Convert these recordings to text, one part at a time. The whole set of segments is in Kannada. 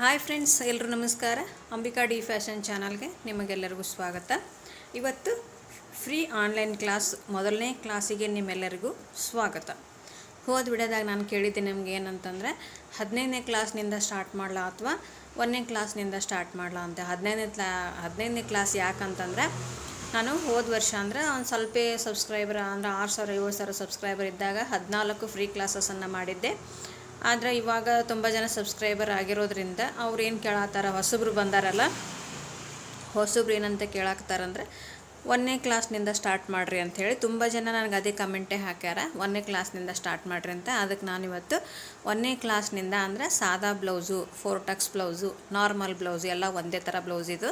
ಹಾಯ್ ಫ್ರೆಂಡ್ಸ್ ಎಲ್ಲರೂ ನಮಸ್ಕಾರ. ಅಂಬಿಕಾ ಡಿ ಫ್ಯಾಷನ್ ಚಾನಲ್ಗೆ ನಿಮಗೆಲ್ಲರಿಗೂ ಸ್ವಾಗತ. ಇವತ್ತು ಫ್ರೀ ಆನ್ಲೈನ್ ಕ್ಲಾಸ್ ಮೊದಲನೇ ಕ್ಲಾಸಿಗೆ ನಿಮ್ಮೆಲ್ಲರಿಗೂ ಸ್ವಾಗತ. ಹೋದ ವಿಡಿಯೋದಾಗ ನಾನು ಕೇಳಿದ್ದೆ ನಿಮ್ಗೆ ಏನಂತಂದರೆ, ಹದಿನೈದನೇ ಕ್ಲಾಸ್ನಿಂದ ಸ್ಟಾರ್ಟ್ ಮಾಡಲಾ ಅಥವಾ ಒಂದನೇ ಕ್ಲಾಸ್ನಿಂದ ಸ್ಟಾರ್ಟ್ ಮಾಡಲಾ ಅಂತ. ಹದಿನೈದನೇ ಕ್ಲಾ ಹದಿನೈದನೇ ಕ್ಲಾಸ್ ಯಾಕಂತಂದರೆ, ನಾನು ಹೋದ ವರ್ಷ ಅಂದರೆ ಒಂದು ಸ್ವಲ್ಪ ಸಬ್ಸ್ಕ್ರೈಬರ್ ಅಂದರೆ ಆರು ಸಾವಿರ, ಏಳು ಸಾವಿರ ಸಬ್ಸ್ಕ್ರೈಬರ್ ಇದ್ದಾಗ ಹದಿನಾಲ್ಕು ಫ್ರೀ ಕ್ಲಾಸಸನ್ನು ಮಾಡಿದ್ದೆ. ಆದರೆ ಇವಾಗ ತುಂಬ ಜನ ಸಬ್ಸ್ಕ್ರೈಬರ್ ಆಗಿರೋದ್ರಿಂದ ಅವ್ರು ಏನು ಕೇಳತ್ತಾರ ಹೊಸಬ್ರು ಬಂದಾರಲ್ಲ ಹೊಸಬ್ರು ಏನಂತ ಕೇಳಾಕ್ತಾರಂದ್ರೆ ಒಂದನೇ ಕ್ಲಾಸ್ನಿಂದ ಸ್ಟಾರ್ಟ್ ಮಾಡಿರಿ ಅಂಥೇಳಿ ತುಂಬ ಜನ ನನಗೆ ಅದೇ ಕಮೆಂಟೇ ಹಾಕ್ಯಾರ, ಒಂದನೇ ಕ್ಲಾಸ್ನಿಂದ ಸ್ಟಾರ್ಟ್ ಮಾಡಿರಿ ಅಂತ. ಅದಕ್ಕೆ ನಾನಿವತ್ತು ಒಂದನೇ ಕ್ಲಾಸ್ನಿಂದ ಅಂದರೆ ಸಾದಾ blouse four tucks blouse normal blouse, ಎಲ್ಲ ಒಂದೇ ಥರ ಬ್ಲೌಸ್ ಇದು.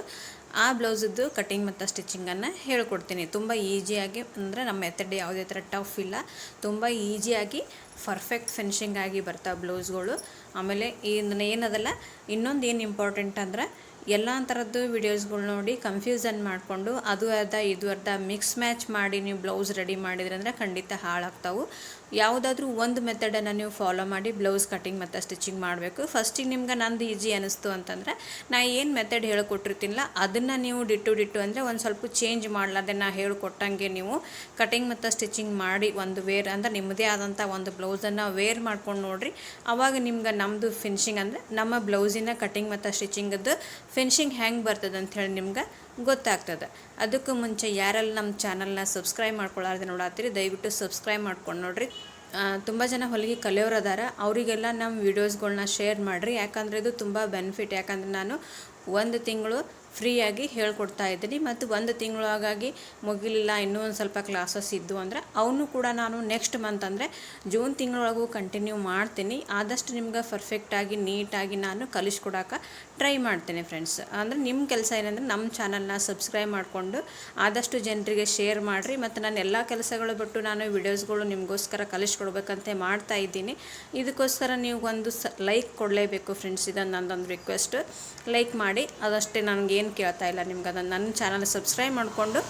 ಆ ಬ್ಲೌಸದ್ದು ಕಟಿಂಗ್ ಮತ್ತು ಸ್ಟಿಚಿಂಗನ್ನು ಹೇಳ್ಕೊಡ್ತೀನಿ. ತುಂಬ ಈಸಿಯಾಗಿ ಅಂದರೆ ನಮ್ಮ ಮೆಥಡ್ ಯಾವುದೇ ಥರ ಟಫ್ ಇಲ್ಲ. ತುಂಬ ಈಸಿಯಾಗಿ ಪರ್ಫೆಕ್ಟ್ ಫಿನಿಶಿಂಗ್ ಆಗಿ ಬರ್ತಾವೆ ಬ್ಲೌಸ್ಗಳು. ಆಮೇಲೆ ಇದನ್ನ ಏನದಲ್ಲ, ಇನ್ನೊಂದು ಏನು ಇಂಪಾರ್ಟೆಂಟ್ ಅಂದ್ರೆ ಎಲ್ಲ ಥರದ್ದು ವಿಡಿಯೋಸ್ಗಳು ನೋಡಿ ಕನ್ಫ್ಯೂಸನ್ ಮಾಡಿಕೊಂಡು ಅದು ಅರ್ಧ, ಇದು ಅರ್ಧ ಮಿಕ್ಸ್ ಮ್ಯಾಚ್ ಮಾಡಿ ನೀವು ಬ್ಲೌಸ್ ರೆಡಿ ಮಾಡಿದ್ರೆ ಅಂದರೆ ಖಂಡಿತ ಹಾಳಾಗ್ತಾವೆ. ಯಾವುದಾದ್ರೂ ಒಂದು ಮೆಥಡನ್ನು ನೀವು ಫಾಲೋ ಮಾಡಿ ಬ್ಲೌಸ್ ಕಟಿಂಗ್ ಮತ್ತು ಸ್ಟಿಚಿಂಗ್ ಮಾಡಬೇಕು. ಫಸ್ಟಿಗೆ ನಿಮ್ಗೆ ನಂದು ಈಜಿ ಅನ್ನಿಸ್ತು ಅಂತಂದರೆ ನಾ ಏನು ಮೆಥಡ್ ಹೇಳ್ಕೊಟ್ಟಿರ್ತೀನಿಲ್ಲ ಅದನ್ನು ನೀವು ಡಿಟ್ಟು ಡಿಟ್ಟು ಅಂದರೆ ಒಂದು ಸ್ವಲ್ಪ ಚೇಂಜ್ ಮಾಡಲಾರ್ದೆ ನಾ ಹೇಳ್ಕೊಟ್ಟಂಗೆ ನೀವು ಕಟಿಂಗ್ ಮತ್ತು ಸ್ಟಿಚಿಂಗ್ ಮಾಡಿ ಒಂದು ವೇರ್ ಅಂದರೆ ನಿಮ್ಮದೇ ಆದಂಥ ಒಂದು ಬ್ಲೌಸನ್ನು ವೇರ್ ಮಾಡ್ಕೊಂಡು ನೋಡಿರಿ. ಆವಾಗ ನಿಮ್ಗೆ ನಮ್ಮದು ಫಿನಿಶಿಂಗ್ ಅಂದರೆ ನಮ್ಮ ಬ್ಲೌಸಿನ ಕಟಿಂಗ್ ಮತ್ತು ಸ್ಟಿಚಿಂಗದ್ದು ಫಿನಿಶಿಂಗ್ ಹೆಂಗೆ ಬರ್ತದೆ ಅಂಥೇಳಿ ನಿಮ್ಗೆ ಗೊತ್ತಾಗ್ತದೆ. ಅದಕ್ಕೂ ಮುಂಚೆ ಯಾರೆಲ್ಲ ನಮ್ಮ ಚಾನಲ್ನ ಸಬ್ಸ್ಕ್ರೈಬ್ ಮಾಡ್ಕೊಳಾರ್ದೆ ನೋಡತ್ತೀರಿ, ದಯವಿಟ್ಟು ಸಬ್ಸ್ಕ್ರೈಬ್ ಮಾಡ್ಕೊಂಡು ನೋಡಿರಿ. ತುಂಬ ಜನ ಹೊಲಿಗೆ ಕಲಿಯೋರು ಅದಾರ, ಅವರಿಗೆಲ್ಲ ನಮ್ಮ ವೀಡಿಯೋಸ್ಗಳನ್ನ ಶೇರ್ ಮಾಡಿರಿ. ಯಾಕಂದರೆ ಇದು ತುಂಬ ಬೆನಿಫಿಟ್, ಯಾಕಂದರೆ ನಾನು ಒಂದು ತಿಂಗಳು ಫ್ರೀಯಾಗಿ ಹೇಳ್ಕೊಡ್ತಾ ಇದ್ದೀನಿ. ಮತ್ತು ಒಂದು ತಿಂಗಳಾಗಿ ಮುಗಿಲಿಲ್ಲ, ಇನ್ನೂ ಒಂದು ಸ್ವಲ್ಪ ಕ್ಲಾಸಸ್ ಇದ್ದು ಅಂದರೆ ಅವನು ಕೂಡ ನಾನು ನೆಕ್ಸ್ಟ್ ಮಂತ್ ಅಂದರೆ ಜೂನ್ ತಿಂಗಳೊಳಗೂ ಕಂಟಿನ್ಯೂ ಮಾಡ್ತೀನಿ. ಆದಷ್ಟು ನಿಮ್ಗೆ ಪರ್ಫೆಕ್ಟಾಗಿ ನೀಟಾಗಿ ನಾನು ಕಲಿಸ್ಕೊಡೋಕೆ ಟ್ರೈ ಮಾಡ್ತೇನೆ ಫ್ರೆಂಡ್ಸ್ ಅಂದರೆ ನಿಮ್ಮ ಕೆಲಸ ಏನಂದರೆ ನಮ್ಮ ಚಾನಲ್ನ ಸಬ್ಸ್ಕ್ರೈಬ್ ಮಾಡಿಕೊಂಡು ಆದಷ್ಟು ಜನರಿಗೆ ಶೇರ್ ಮಾಡಿರಿ. ಮತ್ತು ನಾನು ಎಲ್ಲ ಕೆಲಸಗಳು ಬಿಟ್ಟು ನಾನು ವಿಡಿಯೋಸ್ಗಳು ನಿಮಗೋಸ್ಕರ ಕಲಿಸ್ಕೊಡ್ಬೇಕಂತೆ ಮಾಡ್ತಾ ಇದ್ದೀನಿ. ಇದಕ್ಕೋಸ್ಕರ ನೀವು ಒಂದು ಸ ಲೈಕ್ ಕೊಡಲೇಬೇಕು ಫ್ರೆಂಡ್ಸ್ ಇದನ್ನು ನಂದೊಂದು ರಿಕ್ವೆಸ್ಟ್ ಲೈಕ್ ಮಾಡಿ, ಅದಷ್ಟೇ ನನಗೆ ಏನು ಕೇಳ್ತಾ ಇಲ್ಲ ನಿಮ್ಗೆ. ಅದನ್ನು ನನ್ನ ಚಾನಲ್ ಸಬ್ಸ್ಕ್ರೈಬ್ ಮಾಡಿಕೊಂಡು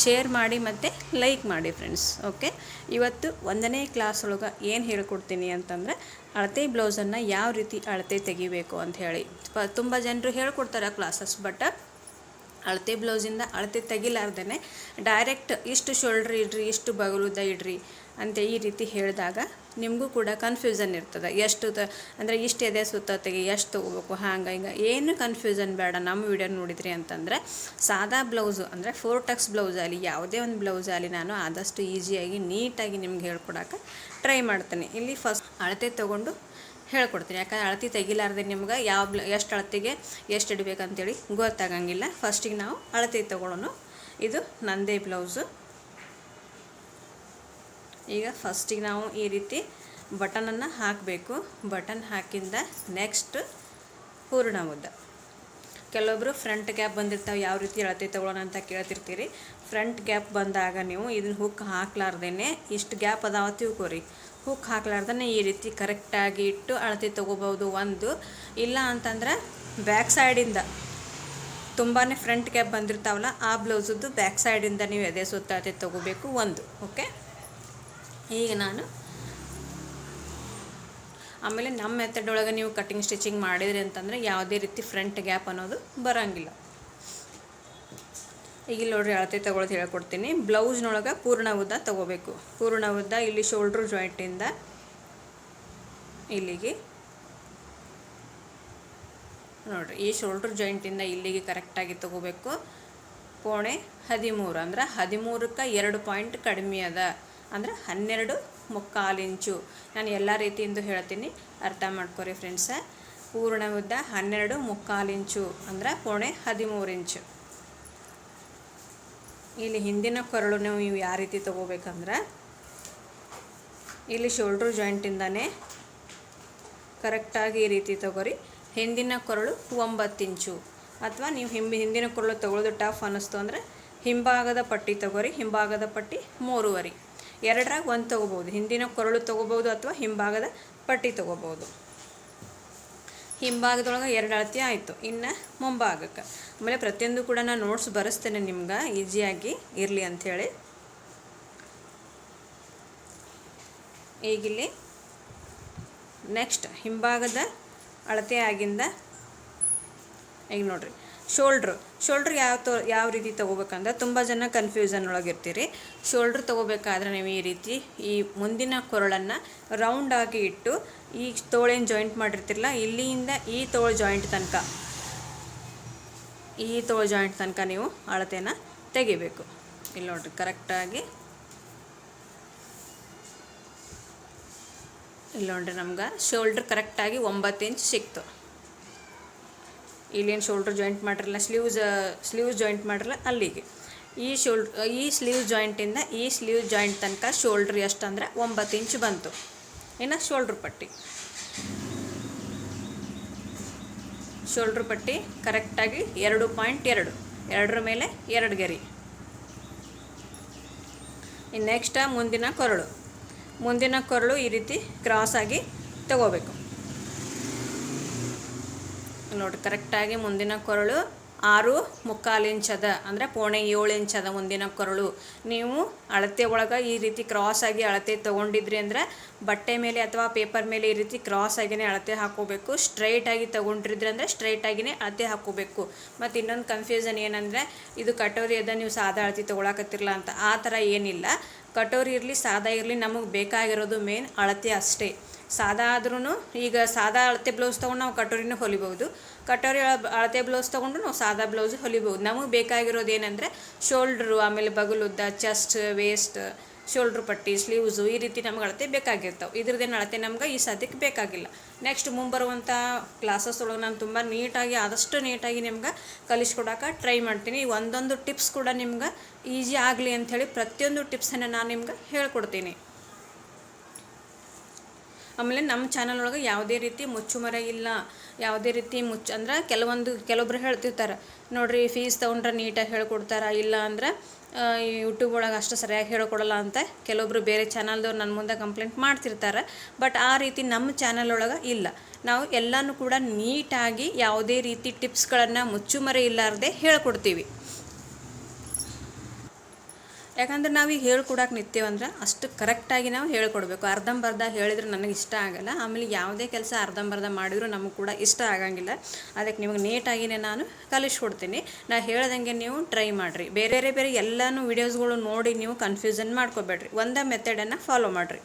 ಶೇರ್ ಮಾಡಿ ಮತ್ತು ಲೈಕ್ ಮಾಡಿ ಫ್ರೆಂಡ್ಸ್ ಓಕೆ ಇವತ್ತು ಒಂದನೇ ಕ್ಲಾಸ್ ಒಳಗೆ ಏನು ಹೇಳ್ಕೊಡ್ತೀನಿ ಅಂತಂದರೆ ಅಳತೆ ಬ್ಲೌಸನ್ನು ಯಾವ ರೀತಿ ಅಳತೆ ತೆಗಿಬೇಕು ಅಂತ ಹೇಳಿ. ತುಂಬ ಜನರು ಹೇಳ್ಕೊಡ್ತಾರೆ ಕ್ಲಾಸಸ್ ಬಟ್ ಅಳತೆ ಬ್ಲೌಸಿಂದ ಅಳತೆ ತೆಗಿಲಾರ್ದೇ ಡೈರೆಕ್ಟ್ ಇಷ್ಟು ಶೋಲ್ಡ್ರ್ ಇಡ್ರಿ, ಇಷ್ಟು ಬಗಲುದ ಇಡ್ರಿ ಅಂತ ಈ ರೀತಿ ಹೇಳಿದಾಗ ನಿಮಗೂ ಕೂಡ ಕನ್ಫ್ಯೂಸನ್ ಇರ್ತದೆ. ಎಷ್ಟು ತ, ಅಂದರೆ ಇಷ್ಟು ಎದೆ ಸುತ್ತ ತೆಗಿ, ಎಷ್ಟು ತೊಗೋಬೇಕು ಹಾಂಗೆ ಹಿಂಗೆ, ಏನು ಕನ್ಫ್ಯೂಸನ್ ಬೇಡ ನಮ್ಮ ವಿಡಿಯೋ ನೋಡಿದ್ರಿ ಅಂತಂದರೆ ಸಾದಾ ಬ್ಲೌಸು, ಅಂದರೆ ಫೋರ್ ಟಕ್ಸ್ ಬ್ಲೌಸ್ ಆಗಲಿ ಯಾವುದೇ ಒಂದು ಬ್ಲೌಸ್ ಆಗಲಿ ನಾನು ಆದಷ್ಟು ಈಸಿಯಾಗಿ ನೀಟಾಗಿ ನಿಮ್ಗೆ ಹೇಳ್ಕೊಡೋಕೆ ಟ್ರೈ ಮಾಡ್ತೀನಿ. ಇಲ್ಲಿ ಫಸ್ಟ್ ಅಳತೆ ತೊಗೊಂಡು ಹೇಳ್ಕೊಡ್ತೀನಿ. ಯಾಕಂದ್ರೆ ಅಳತಿ ತೆಗಿಲಾರ್ದೆ ನಿಮ್ಗೆ ಯಾವ ಎಷ್ಟು ಅಳತಿಗೆ ಎಷ್ಟು ಇಡಬೇಕಂತೇಳಿ ಗೊತ್ತಾಗಂಗಿಲ್ಲ. ಫಸ್ಟಿಗೆ ನಾವು ಅಳತೆ ತೊಗೊಳ್ಳೋಣ. ಇದು ನಂದೇ ಬ್ಲೌಸು. ಈಗ ಫಸ್ಟಿಗೆ ನಾವು ಈ ರೀತಿ ಬಟನನ್ನು ಹಾಕಬೇಕು. ಬಟನ್ ಹಾಕಿಂದ ನೆಕ್ಸ್ಟ್ ಪೂರ್ಣ ಉದ್ದ ಕೆಲವೊಬ್ಬರು ಫ್ರಂಟ್ ಗ್ಯಾಪ್ ಬಂದಿರ್ತಾವೆ, ಯಾವ ರೀತಿ ಅಳತೆ ತೊಗೊಳ್ಳೋಣ ಅಂತ ಕೇಳ್ತಿರ್ತೀರಿ. ಫ್ರಂಟ್ ಗ್ಯಾಪ್ ಬಂದಾಗ ನೀವು ಇದನ್ನ ಹುಕ್ ಹಾಕ್ಲಾರ್ದೇ ಇಷ್ಟು ಗ್ಯಾಪ್ ಅದಾವ ತಿಳ್ಕೊರಿ. ಹುಕ್ ಹಾಕ್ಲಾರ್ದನ ಈ ರೀತಿ ಕರೆಕ್ಟಾಗಿ ಇಟ್ಟು ಅಳತೆ ತೊಗೋಬೋದು ಒಂದು. ಇಲ್ಲ ಅಂತಂದ್ರೆ ಬ್ಯಾಕ್ ಸೈಡಿಂದ ತುಂಬಾ ಫ್ರಂಟ್ ಕ್ಯಾಪ್ ಬಂದಿರ್ತಾವಲ್ಲ, ಆ ಬ್ಲೌಸದ್ದು ಬ್ಯಾಕ್ ಸೈಡಿಂದ ನೀವು ಎದೆ ಸುತ್ತ ಅಳತೆ ತೊಗೋಬೇಕು ಒಂದು, ಓಕೆ? ಈಗ ನಾನು ಆಮೇಲೆ ನಮ್ಮ ಮೆಥಡ್ ಒಳಗೆ ನೀವು ಕಟಿಂಗ್ ಸ್ಟಿಚಿಂಗ್ ಮಾಡಿದ್ರಿ ಅಂತಂದರೆ ಯಾವುದೇ ರೀತಿ ಫ್ರಂಟ್ ಗ್ಯಾಪ್ ಅನ್ನೋದು ಬರೋಂಗಿಲ್ಲ. ಈಗ ನೋಡ್ರಿ ಅಳತೆ ತೊಗೊಳೋದು ಹೇಳ್ಕೊಡ್ತೀನಿ. ಬ್ಲೌಸ್ನೊಳಗೆ ಪೂರ್ಣ ಉದ್ದ ತೊಗೋಬೇಕು. ಪೂರ್ಣ ಉದ್ದ ಇಲ್ಲಿ ಶೋಲ್ಡ್ರ್ ಜಾಯಿಂಟಿಂದ ಇಲ್ಲಿಗೆ. ನೋಡಿರಿ, ಈ ಶೋಲ್ಡ್ರ್ ಜಾಯಿಂಟಿಂದ ಇಲ್ಲಿಗೆ ಕರೆಕ್ಟಾಗಿ ತೊಗೋಬೇಕು. ಕೋಣೆ ಹದಿಮೂರು, ಅಂದ್ರೆ ಹದಿಮೂರಕ್ಕೆ ಎರಡು ಪಾಯಿಂಟ್ ಕಡಿಮೆ ಅದ. ಅಂದ್ರೆ ಹನ್ನೆರಡು ಮುಕ್ಕಾಲು ಇಂಚು. ನಾನು ಎಲ್ಲ ರೀತಿಯಿಂದ ಹೇಳ್ತೀನಿ. ಅರ್ಥ ಮಾಡ್ಕೊರಿ ಫ್ರೆಂಡ್ಸ ಪೂರ್ಣ ಉದ್ದ ಹನ್ನೆರಡು ಮುಕ್ಕಾಲು ಇಂಚು, ಅಂದ್ರೆ ಕೋಣೆ ಹದಿಮೂರು ಇಂಚು. ಇಲ್ಲಿ ಹಿಂದಿನ ಕೊರಳು ನೀವು ಯಾವ ರೀತಿ ತೊಗೋಬೇಕಂದ್ರೆ, ಇಲ್ಲಿ ಶೋಲ್ಡ್ರ್ ಜಾಯಿಂಟಿಂದನೇ ಕರೆಕ್ಟಾಗಿ ಈ ರೀತಿ ತೊಗೋರಿ. ಹಿಂದಿನ ಕೊರಳು ಒಂಬತ್ತು ಇಂಚು. ಅಥವಾ ನೀವು ಹಿಂಬಿ, ಹಿಂದಿನ ಕೊರಳು ತೊಗೊಳೋದು ಟಫ್ ಅನ್ನಿಸ್ತು ಅಂದರೆ ಹಿಂಭಾಗದ ಪಟ್ಟಿ ತೊಗೊರಿ. ಹಿಂಭಾಗದ ಪಟ್ಟಿ ಮೂರುವರೆ. ಎರಡರಾಗ ಒಂದು ತೊಗೋಬೋದು ಹಿಂದಿನ ಕೊರಳು ತೊಗೋಬೋದು ಅಥವಾ ಹಿಂಭಾಗದ ಪಟ್ಟಿ ತೊಗೋಬೋದು ಹಿಂಭಾಗದೊಳಗೆ ಎರಡು ಅಳತೆ ಆಯಿತು. ಇನ್ನು ಮುಂಭಾಗಕ್ಕೆ. ಆಮೇಲೆ ಪ್ರತಿಯೊಂದು ಕೂಡ ನಾನು ನೋಟ್ಸ್ ಬರೆಸ್ತೇನೆ ನಿಮ್ಗೆ. ಈಸಿಯಾಗಿ ಇರಲಿ ಅಂಥೇಳಿ. ಈಗಿಲ್ಲಿ ನೆಕ್ಸ್ಟ್ ಹಿಂಭಾಗದ ಅಳತೆ ಆಗಿಂದ, ಈಗ ನೋಡಿರಿ. ಶೋಲ್ಡ್ರು, ಶೋಲ್ಡ್ರ್ ಯಾವ ತೋ, ಯಾವ ರೀತಿ ತೊಗೋಬೇಕಂದ್ರೆ ತುಂಬ ಜನ ಕನ್ಫ್ಯೂಷನ್ ಒಳಗಿರ್ತೀರಿ. ಶೋಲ್ಡ್ರ್ ತೊಗೋಬೇಕಾದ್ರೆ ನೀವು ಈ ರೀತಿ ಈ ಮುಂದಿನ ಕೊರಳನ್ನು ರೌಂಡಾಗಿ ಇಟ್ಟು ಈ ತೋಳೇನು ಜಾಯಿಂಟ್ ಮಾಡಿರ್ತಿರಲ್ಲ ಇಲ್ಲಿಂದ ಈ ತೋಳು ಜಾಯಿಂಟ್ ತನಕ, ಈ ತೋಳು ಜಾಯಿಂಟ್ ತನಕ ನೀವು ಅಳತೆನ ತೆಗಿಬೇಕು. ಇಲ್ಲಿ ನೋಡ್ರಿ ಕರೆಕ್ಟಾಗಿ ಇಲ್ಲಿ ನೋಡ್ರಿ ನಮ್ಗೆ ಶೋಲ್ಡ್ರ್ ಕರೆಕ್ಟಾಗಿ ಒಂಬತ್ತು ಇಂಚ್ ಸಿಕ್ತು. ಇಲ್ಲೇನು ಶೋಲ್ಡ್ರ್ ಜಾಯಿಂಟ್ ಮಾಡಿರಲ್ಲ ಸ್ಲೀವ್ಸ್ ಸ್ಲೀವ್ಸ್ ಜಾಯಿಂಟ್ ಮಾಡಿರಲ್ಲ ಅಲ್ಲಿಗೆ. ಈ ಶೋಲ್ಡ್ ಈ ಸ್ಲೀವ್ ಜಾಯಿಂಟಿಂದ ಈ ಸ್ಲೀವ್ ಜಾಯಿಂಟ್ ತನಕ ಶೋಲ್ಡ್ರ್ ಎಷ್ಟು ಅಂದರೆ ಒಂಬತ್ತು ಇಂಚ್ ಬಂತು. ಇನ್ನು ಶೋಲ್ಡ್ರ್ ಪಟ್ಟಿ. ಶೋಲ್ಡ್ರ್ ಪಟ್ಟಿ ಕರೆಕ್ಟಾಗಿ ಎರಡು ಪಾಯಿಂಟ್ ಎರಡು, ಎರಡರ ಮೇಲೆ ಎರಡು ಗೆರಿ. ನೆಕ್ಸ್ಟ್ ಮುಂದಿನ ಕೊರಳು. ಮುಂದಿನ ಕೊರಳು ಈ ರೀತಿ ಕ್ರಾಸ್ ಆಗಿ ತಗೋಬೇಕು. ನೋಡಿ ಕರೆಕ್ಟಾಗಿ ಮುಂದಿನ ಕೊರಳು ಆರು ಮುಕ್ಕಾಲು ಇಂಚದ ಅಂದರೆ ಪೋಣೆ ಏಳು ಇಂಚದ ಮುಂದಿನ ಕೊರಳು. ನೀವು ಅಳತೆ ಒಳಗೆ ಈ ರೀತಿ ಕ್ರಾಸ್ ಆಗಿ ಅಳತೆ ತೊಗೊಂಡಿದ್ರಿ ಅಂದರೆ ಬಟ್ಟೆ ಮೇಲೆ ಅಥವಾ ಪೇಪರ್ ಮೇಲೆ ಈ ರೀತಿ ಕ್ರಾಸ್ ಆಗಿನೇ ಅಳತೆ ಹಾಕೋಬೇಕು. ಸ್ಟ್ರೈಟಾಗಿ ತೊಗೊಂಡಿದ್ರಿ ಅಂದರೆ ಸ್ಟ್ರೈಟಾಗಿನೇ ಅಳತೆ ಹಾಕೋಬೇಕು. ಮತ್ತು ಇನ್ನೊಂದು ಕನ್ಫ್ಯೂಷನ್ ಏನಂದರೆ ಇದು ಕಟೋರಿ ಅದ ನೀವು ಸಾದಾ ಅಳತೆ ತೊಗೊಳಕತ್ತಿರಲ್ಲ ಅಂತ. ಆ ಥರ ಏನಿಲ್ಲ. ಕಟೋರಿ ಇರಲಿ, ಸಾದಾ ಇರಲಿ, ನಮಗೆ ಬೇಕಾಗಿರೋದು ಮೇನ್ ಅಳತೆ ಅಷ್ಟೇ. ಸಾದಾ ಆದ್ರೂ ಈಗ ಸಾದಾ ಅಳತೆ ಬ್ಲೌಸ್ ತೊಗೊಂಡು ನಾವು ಕಟೋರಿನೂ ಹೊಲಿಬಹುದು. ಕಟೋರಿ ಅಳತೆ ಬ್ಲೌಸ್ ತೊಗೊಂಡು ನಾವು ಸಾದಾ ಬ್ಲೌಸ್ ಹೊಲಿಬಹುದು. ನಮಗೆ ಬೇಕಾಗಿರೋದು ಏನಂದರೆ ಶೋಲ್ಡ್ರು ಆಮೇಲೆ ಬಗಲುದ್ದ ಚೆಸ್ಟ್ ವೇಸ್ಟ್ ಶೋಲ್ಡ್ರ್ ಪಟ್ಟಿ, ಸ್ಲೀವ್ಸು ಈ ರೀತಿ ನಮ್ಗೆ ಅಳತೆ ಬೇಕಾಗಿರ್ತಾವೆ. ಇದ್ರದ್ದೇನು ಅಳತೆ ನಮ್ಗೆ ಈ ಸದ್ಯಕ್ಕೆ ಬೇಕಾಗಿಲ್ಲ. ನೆಕ್ಸ್ಟ್ ಮುಂಬರುವಂಥ ಕ್ಲಾಸಸ್ ಒಳಗೆ ನಾನು ತುಂಬ ನೀಟಾಗಿ, ಆದಷ್ಟು ನೀಟಾಗಿ ನಿಮ್ಗೆ ಕಲಿಸ್ಕೊಡೋಕೆ ಟ್ರೈ ಮಾಡ್ತೀನಿ. ಒಂದೊಂದು ಟಿಪ್ಸ್ ಕೂಡ ನಿಮ್ಗೆ ಈಸಿ ಆಗಲಿ ಅಂಥೇಳಿ ಪ್ರತಿಯೊಂದು ಟಿಪ್ಸನ್ನು ನಾನು ನಿಮ್ಗೆ ಹೇಳ್ಕೊಡ್ತೀನಿ. ಆಮೇಲೆ ನಮ್ಮ ಚಾನಲ್ ಒಳಗೆ ಯಾವುದೇ ರೀತಿ ಮುಚ್ಚುಮರ ಇಲ್ಲ, ಯಾವುದೇ ರೀತಿ ಮುಚ್ಚು, ಅಂದ್ರೆ ಕೆಲವೊಂದು, ಕೆಲವೊಬ್ರು ಹೇಳ್ತಿರ್ತಾರೆ. ನೋಡ್ರಿ ಫೀಸ್ ತೊಗೊಂಡ್ರೆ ನೀಟಾಗಿ ಹೇಳ್ಕೊಡ್ತಾರ, ಇಲ್ಲ ಅಂದ್ರೆ ಯೂಟ್ಯೂಬ್ ಒಳಗೆ ಅಷ್ಟು ಸರಿಯಾಗಿ ಹೇಳಿಕೊಡಲ್ಲ ಅಂತ ಕೆಲವೊಬ್ರು ಬೇರೆ ಚಾನಲ್ದವ್ರು ನನ್ನ ಮುಂದೆ ಕಂಪ್ಲೇಂಟ್ ಮಾಡ್ತಿರ್ತಾರೆ. ಬಟ್ ಆ ರೀತಿ ನಮ್ಮ ಚಾನಲ್ ಒಳಗೆ ಇಲ್ಲ. ನಾವು ಎಲ್ಲನೂ ಕೂಡ ನೀಟಾಗಿ ಯಾವುದೇ ರೀತಿ ಟಿಪ್ಸ್ಗಳನ್ನು ಮುಚ್ಚುಮರೆ ಇಲ್ಲಾರ್ದೆ ಹೇಳ್ಕೊಡ್ತೀವಿ. ಯಾಕಂದ್ರೆ ನಾವು ಈಗ ಹೇಳ್ಕೊಡಕ್ಕೆ ನಿಂತೇವಂದ್ರೆ ಅಷ್ಟು ಕರೆಕ್ಟಾಗಿ ನಾವು ಹೇಳ್ಕೊಡ್ಬೇಕು. ಅರ್ಧಂಬರ್ಧ ಹೇಳಿದ್ರೆ ನನಗೆ ಇಷ್ಟ ಆಗಲ್ಲ. ಆಮೇಲೆ ಯಾವುದೇ ಕೆಲಸ ಅರ್ಧಂಬರ್ಧ ಮಾಡಿದ್ರು ನಮಗೆ ಕೂಡ ಇಷ್ಟ ಆಗಂಗಿಲ್ಲ. ಅದಕ್ಕೆ ನಿಮಗೆ ನೀಟಾಗಿನೇ ನಾನು ಕಲಿಸ್ಕೊಡ್ತೀನಿ. ನಾ ಹೇಳ್ದಂಗೆ ನೀವು ಟ್ರೈ ಮಾಡಿರಿ. ಬೇರೆ ಬೇರೆ ಬೇರೆ ಎಲ್ಲನೂ ವೀಡಿಯೋಸ್ಗಳು ನೋಡಿ ನೀವು ಕನ್ಫ್ಯೂಷನ್ ಮಾಡ್ಕೋಬೇಡ್ರಿ. ಒಂದೇ ಮೆಥಡನ್ನು ಫಾಲೋ ಮಾಡಿರಿ.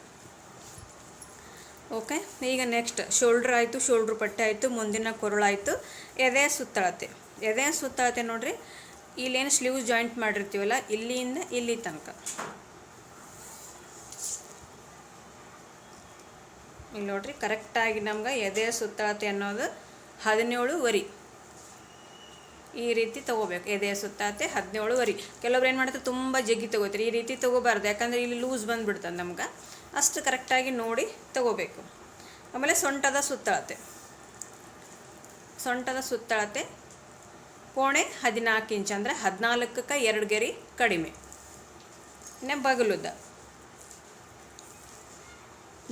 ಓಕೆ ಈಗ ನೆಕ್ಸ್ಟ್ ಶೋಲ್ಡ್ರ್ ಆಯಿತು ಶೋಲ್ಡ್ರ್ ಪಟ್ಟೆ ಆಯಿತು, ಮುಂದಿನ ಕೊರಳಾಯಿತು, ಎದೆ ಸುತ್ತಳತೆ. ಎದೆ ಸುತ್ತಳತೆ ನೋಡ್ರಿ. ಇಲ್ಲೇನು ಸ್ಲೀವ್ ಜಾಯಿಂಟ್ ಮಾಡಿರ್ತೀವಲ್ಲ, ಇಲ್ಲಿಂದ ಇಲ್ಲಿ ತನಕ. ಇಲ್ಲಿ ನೋಡ್ರಿ, ಕರೆಕ್ಟಾಗಿ ನಮ್ಗೆ ಎದೆ ಸುತ್ತಳತೆ ಅನ್ನೋದು ಹದಿನೇಳುವರೆ ಈ ರೀತಿ ತೊಗೋಬೇಕು ಎದೆಯ ಸುತ್ತಾತೆ ಹದಿನೇಳುವರೆ ಕೆಲವ್ರು ಏನು ಮಾಡ್ತಾರೆ, ತುಂಬ ಜಗ್ಗಿ ತೊಗೋತಾರೆ. ಈ ರೀತಿ ತೊಗೋಬಾರ್ದು, ಯಾಕಂದರೆ ಇಲ್ಲಿ ಲೂಸ್ ಬಂದುಬಿಡ್ತದೆ ನಮ್ಗೆ. ಅಷ್ಟು ಕರೆಕ್ಟಾಗಿ ನೋಡಿ ತೊಗೋಬೇಕು. ಆಮೇಲೆ ಸೊಂಟದ ಸುತ್ತಳತೆ. ಸೊಂಟದ ಸುತ್ತಳತೆ ಕೋಣೆ ಹದಿನಾಲ್ಕು ಇಂಚ್ ಅಂದರೆ ಹದಿನಾಲ್ಕಕ್ಕೆ ಎರಡು ಗೆರಿ ಕಡಿಮೆ. ಇನ್ನು ಬಗಲುದ್ದ.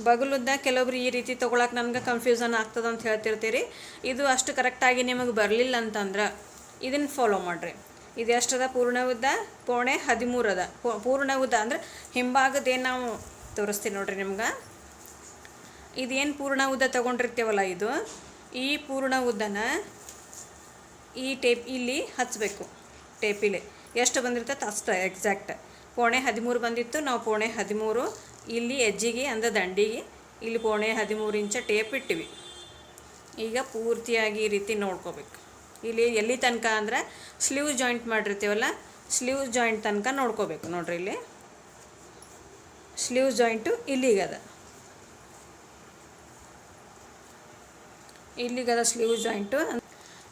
ಬಗಲುದ್ದ ಕೆಲವೊಬ್ರು ಈ ರೀತಿ ತೊಗೊಳಕ್ಕೆ ನನಗೆ ಕನ್ಫ್ಯೂಸನ್ ಆಗ್ತದೆ ಅಂತ ಹೇಳ್ತಿರ್ತೀರಿ. ಇದು ಅಷ್ಟು ಕರೆಕ್ಟಾಗಿ ನಿಮಗೆ ಬರಲಿಲ್ಲ ಅಂತಂದ್ರೆ ಇದನ್ನು ಫಾಲೋ ಮಾಡಿರಿ. ಇದು ಎಷ್ಟದ? ಪೂರ್ಣ ಉದ್ದ? ಪೋಣೆ ಹದಿಮೂರದ ಪೂರ್ಣ ಉದ್ದ ಅಂದರೆ ಹಿಂಭಾಗದೇನು ನಾವು ತೋರಿಸ್ತೀವಿ ನೋಡ್ರಿ ನಿಮ್ಗೆ. ಇದೇನು ಪೂರ್ಣ ಉದ್ದ ತೊಗೊಂಡಿರ್ತೀವಲ್ಲ ಇದು? ಈ ಪೂರ್ಣ ಉದ್ದನ ಈ ಟೇಪ್ ಇಲ್ಲಿ ಹಚ್ಚಬೇಕು ಟೇಪಿಲೆ ಎಷ್ಟು ಬಂದಿರ್ತೈತೆ ಅಷ್ಟು ಎಕ್ಸಾಕ್ಟ್ ಪೋಣೆ ಹದಿಮೂರು ಬಂದಿತ್ತು, ನಾವು ಪೋಣೆ ಹದಿಮೂರು ಇಲ್ಲಿ ಎಜ್ಜಿಗೆ ಅಂದರೆ ದಂಡಿಗೆ ಇಲ್ಲಿ ಪೋಣೆ ಹದಿಮೂರು ಇಂಚ ಟೇಪ್ ಇಟ್ಟಿವಿ. ಈಗ ಪೂರ್ತಿಯಾಗಿ ಈ ರೀತಿ ನೋಡ್ಕೋಬೇಕು. ಇಲ್ಲಿ ಎಲ್ಲಿ ತನಕ ಅಂದ್ರೆ ಸ್ಲೀವ್ ಜಾಯಿಂಟ್ ಮಾಡಿರ್ತೀವಲ್ಲ, ಸ್ಲೀವ್ ಜಾಯಿಂಟ್ ತನಕ ನೋಡ್ಕೋಬೇಕು. ನೋಡ್ರಿ ಇಲ್ಲಿ. ಸ್ಲೀವ್ ಜಾಯಿಂಟು ಇಲ್ಲಿಗದ ಇಲ್ಲಿಗದ ಸ್ಲೀವ್ ಜಾಯಿಂಟು.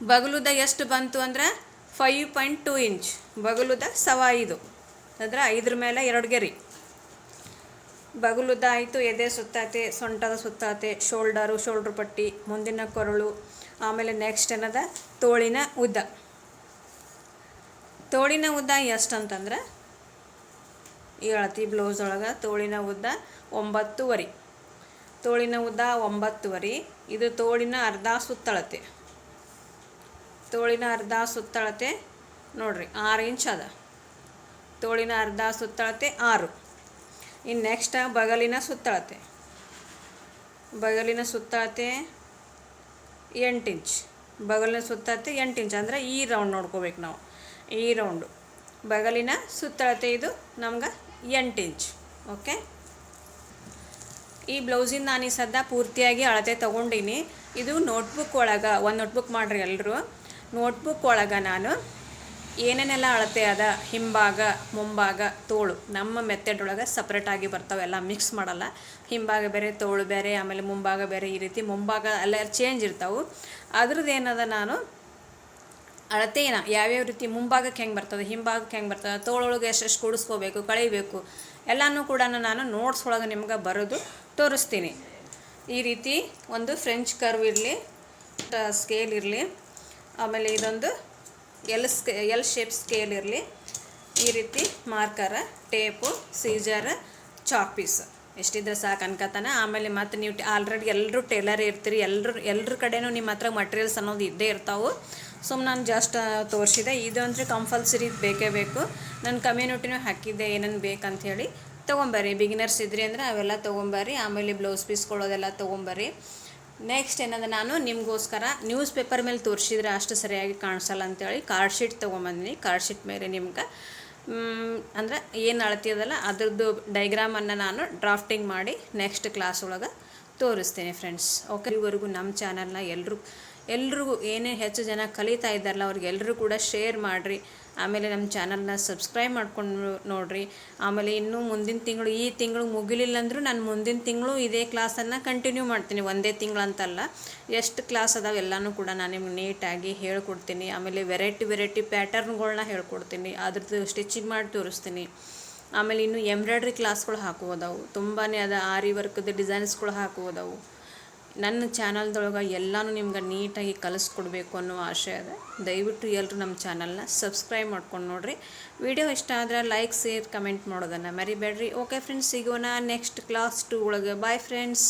ಬಗಲುದ ಎಷ್ಟು ಬಂತು ಅಂದ್ರೆ ಫೈವ್ ಪಾಯಿಂಟ್ ಟೂ ಇಂಚ್ ಬಗಲುದ ಸವಾ ಐದು. ಅಂದರೆ ಐದ್ರ ಮೇಲೆ ಎರಡು ಗೆರಿ. ಬಗಲುದ ಆಯಿತು, ಎದೆ ಸುತ್ತಾತೆ, ಸೊಂಟದ ಸುತ್ತಾತೆ, ಶೋಲ್ಡರು, ಶೋಲ್ಡ್ರ್ ಪಟ್ಟಿ, ಮುಂದಿನ ಕೊರಳು, ಆಮೇಲೆ ನೆಕ್ಸ್ಟ್ ಏನದ? ತೋಳಿನ ಉದ್ದ. ತೋಳಿನ ಉದ್ದ ಎಷ್ಟು ಅಂತಂದ್ರೆ ಈ ಅಳತಿ ಬ್ಲೌಸ್ ಒಳಗೆ ತೋಳಿನ ಉದ್ದ ಒಂಬತ್ತುವರೆ. ತೋಳಿನ ಉದ್ದ ಒಂಬತ್ತುವರೆ, ಇದು ತೋಳಿನ ಅರ್ಧ ಸುತ್ತಳತೆ. ತೋಳಿನ ಅರ್ಧ ಸುತ್ತಳತೆ, ನೋಡ್ರಿ ಆರು ಇಂಚ್ ಅದ. ತೋಳಿನ ಅರ್ಧ ಸುತ್ತಳತೆ ಆರು. ಇನ್ನು ನೆಕ್ಸ್ಟ್ ಬಗಲಿನ ಸುತ್ತಳತೆ. ಬಗಲಿನ ಸುತ್ತಳತೆ ಎಂಟು ಇಂಚ್. ಬಗಲಿನ ಸುತ್ತಳತೆ ಎಂಟು ಇಂಚ್. ಅಂದರೆ ಈ ರೌಂಡ್ ನೋಡ್ಕೋಬೇಕು ನಾವು. ಈ ರೌಂಡು ಬಗಲಿನ ಸುತ್ತಳತೆ ಇದು ನಮ್ಗೆ ಎಂಟು ಇಂಚ್. ಓಕೆ ಈ ಬ್ಲೌಸಿಂದ ನಾನು ಈ ಸದ್ದ ಪೂರ್ತಿಯಾಗಿ ಅಳತೆ ತೊಗೊಂಡೀನಿ. ಇದು ನೋಟ್ಬುಕ್ ಒಳಗೆ, ಒಂದು ನೋಟ್ಬುಕ್ ಮಾಡಿರಿ ಎಲ್ಲರೂ ನೋಟ್ಬುಕ್ ಒಳಗೆ ನಾನು ಏನೇನೆಲ್ಲ ಅಳತೆ ಅದ? ಹಿಂಭಾಗ, ಮುಂಭಾಗ, ತೋಳು. ನಮ್ಮ ಮೆಥಡ್ ಒಳಗೆ ಸಪ್ರೇಟಾಗಿ ಬರ್ತಾವೆಲ್ಲ ಮಿಕ್ಸ್ ಮಾಡಲ್ಲ. ಹಿಂಭಾಗ ಬೇರೆ, ತೋಳು ಬೇರೆ, ಆಮೇಲೆ ಮುಂಭಾಗ ಬೇರೆ ಈ ರೀತಿ ಮುಂಭಾಗ ಅಲ್ಲ ಚೇಂಜ್ ಇರ್ತಾವೆ. ಅದ್ರದ್ದು ಏನದ ನಾನು? ಅಳತೇನ ಯಾವ್ಯಾವ ರೀತಿ ಮುಂಭಾಗಕ್ಕೆ ಹೆಂಗೆ ಬರ್ತದೆ ಹಿಂಭಾಗಕ್ಕೆ ಹೆಂಗೆ ಬರ್ತದೆ, ತೋಳೊಳಗೆ ಎಷ್ಟೆಷ್ಟು ಕೂಡಿಸ್ಕೋಬೇಕು, ಕಳಿಬೇಕು, ಎಲ್ಲನೂ ಕೂಡ ನಾನು ನೋಟ್ಸ್ ಒಳಗೆ ನಿಮ್ಗೆ ಬರೋದು ತೋರಿಸ್ತೀನಿ. ಈ ರೀತಿ ಒಂದು ಫ್ರೆಂಚ್ ಕರ್ವ್ ಇರಲಿ ಸ್ಕೇಲ್ ಇರಲಿ. ಆಮೇಲೆ ಇದೊಂದು ಎಲ್ ಸ್ಕೇ ಎಲ್ ಶೇಪ್ ಸ್ಕೇಲ್ ಇರಲಿ. ಈ ರೀತಿ ಮಾರ್ಕರ ಟೇಪು ಸೀಜರ್ ಪೀಸ್ ಎಷ್ಟಿದ್ರೆ ಸಾಕು ಅನ್ಕತಾನ. ಆಮೇಲೆ ಮತ್ತು ನೀವು ಆಲ್ರೆಡಿ ಎಲ್ಲರೂ ಟೇಲರ್ ಇರ್ತೀರಿ. ಎಲ್ಲರೂ ಎಲ್ಲರ ಕಡೆನೂ ನಿಮ್ಮ ಹತ್ರ ಮಟೀರಿಯಲ್ಸ್ ಅನ್ನೋದು ಇದ್ದೇ ಇರ್ತಾವೆ. ಸುಮ್ಮನೆ ನಾನು ಜಸ್ಟ್ ತೋರಿಸಿದೆ. ಇದು ಅಂದರೆ ಕಂಪಲ್ಸರಿ ಬೇಕೇ ಬೇಕು. ನನ್ನ ಕಮ್ಯುನಿಟಿನೂ ಹಾಕಿದ್ದೆ ಏನೇನು ಬೇಕಂಥೇಳಿ ತೊಗೊಂಬರ್ರಿ. ಬಿಗಿನರ್ಸ್ ಇದ್ರಿ ಅಂದರೆ ಅವೆಲ್ಲ ತೊಗೊಂಬರ್ರಿ. ಆಮೇಲೆ ಬ್ಲೌಸ್ ಪೀಸ್ ಕೊಡೋದೆಲ್ಲ ತೊಗೊಂಬರ್ರಿ. ನೆಕ್ಸ್ಟ್ ಏನಂದ್ರೆ ನಾನು ನಿಮಗೋಸ್ಕರ ನ್ಯೂಸ್ ಪೇಪರ್ ಮೇಲೆ ತೋರಿಸಿದ್ರೆ ಅಷ್ಟು ಸರಿಯಾಗಿ ಕಾಣಿಸಲ್ಲ ಅಂತೇಳಿ ಕಾರ್ಡ್ ಶೀಟ್ ತೊಗೊಂಬಂದಿನಿ. ಕಾರ್ಡ್ ಶೀಟ್ ಮೇಲೆ ನಿಮ್ಗೆ ಅಂದ್ರೆ ಏನು ಅಳತಿದಲ್ಲ ಅದರದ್ದು ಡೈಗ್ರಾಮನ್ನು ನಾನು ಡ್ರಾಫ್ಟಿಂಗ್ ಮಾಡಿ ನೆಕ್ಸ್ಟ್ ಕ್ಲಾಸ್ ಒಳಗೆ ತೋರಿಸ್ತೀನಿ ಫ್ರೆಂಡ್ಸ್ ಓಕೆ ಇವರೆಗೂ ನಮ್ಮ ಚಾನಲ್ನ ಎಲ್ಲರೂ ಎಲ್ರಿಗೂ ಏನೇ ಹೆಚ್ಚು ಜನ ಕಲಿತಾ ಇದ್ದಾರಲ್ಲ ಅವ್ರಿಗೆಲ್ಲರೂ ಕೂಡ ಶೇರ್ ಮಾಡಿರಿ. ಆಮೇಲೆ ನಮ್ಮ ಚಾನಲ್ನ ಸಬ್ಸ್ಕ್ರೈಬ್ ಮಾಡ್ಕೊಂಡು ನೋಡಿರಿ. ಆಮೇಲೆ ಇನ್ನೂ ಮುಂದಿನ ತಿಂಗಳು, ಈ ತಿಂಗಳು ಮುಗಿಲಿಲ್ಲ ಅಂದರೂ ನಾನು ಮುಂದಿನ ತಿಂಗಳು ಇದೇ ಕ್ಲಾಸನ್ನು ಕಂಟಿನ್ಯೂ ಮಾಡ್ತೀನಿ. ಒಂದೇ ತಿಂಗಳು ಅಂತಲ್ಲ ಎಷ್ಟು ಕ್ಲಾಸ್ ಅದಾವೆ ಎಲ್ಲನೂ ಕೂಡ ನಾನು ನಿಮ್ಗೆ ನೀಟಾಗಿ ಹೇಳ್ಕೊಡ್ತೀನಿ. ಆಮೇಲೆ ವೆರೈಟಿ ವೆರೈಟಿ ಪ್ಯಾಟರ್ನ್ಗಳನ್ನ ಹೇಳ್ಕೊಡ್ತೀನಿ. ಅದ್ರದ್ದು ಸ್ಟಿಚಿಂಗ್ ಮಾಡಿ ತೋರಿಸ್ತೀನಿ. ಆಮೇಲೆ ಇನ್ನು ಎಂಬ್ರಾಯ್ಡ್ರಿ ಕ್ಲಾಸ್ಗಳು ಹಾಕುವುದವು. ತುಂಬಾ ಅದ, ಆರಿ ವರ್ಕ್ದು ಡಿಸೈನ್ಸ್ಗಳು ಹಾಕುವುದವು. ನನ್ನ ಚಾನಲ್ದೊಳಗೆ ಎಲ್ಲನೂ ನಿಮ್ಗೆ ನೀಟಾಗಿ ಕಲಿಸ್ಕೊಡ್ಬೇಕು ಅನ್ನೋ ಆಸೆ ಇದೆ ದಯವಿಟ್ಟು ಎಲ್ಲರೂ ನಮ್ಮ ಚಾನಲ್ನ ಸಬ್ಸ್ಕ್ರೈಬ್ ಮಾಡ್ಕೊಂಡು ನೋಡಿರಿ. ವಿಡಿಯೋ ಇಷ್ಟ ಆದರೆ ಲೈಕ್, ಶೇರ್, ಕಮೆಂಟ್ ಮಾಡೋದನ್ನು ಮರಿಬೇಡ್ರಿ. ಓಕೆ ಫ್ರೆಂಡ್ಸ್ ಸಿಗೋಣ ನೆಕ್ಸ್ಟ್ ಕ್ಲಾಸ್ ಟೂ ಒಳಗೆ. Bye friends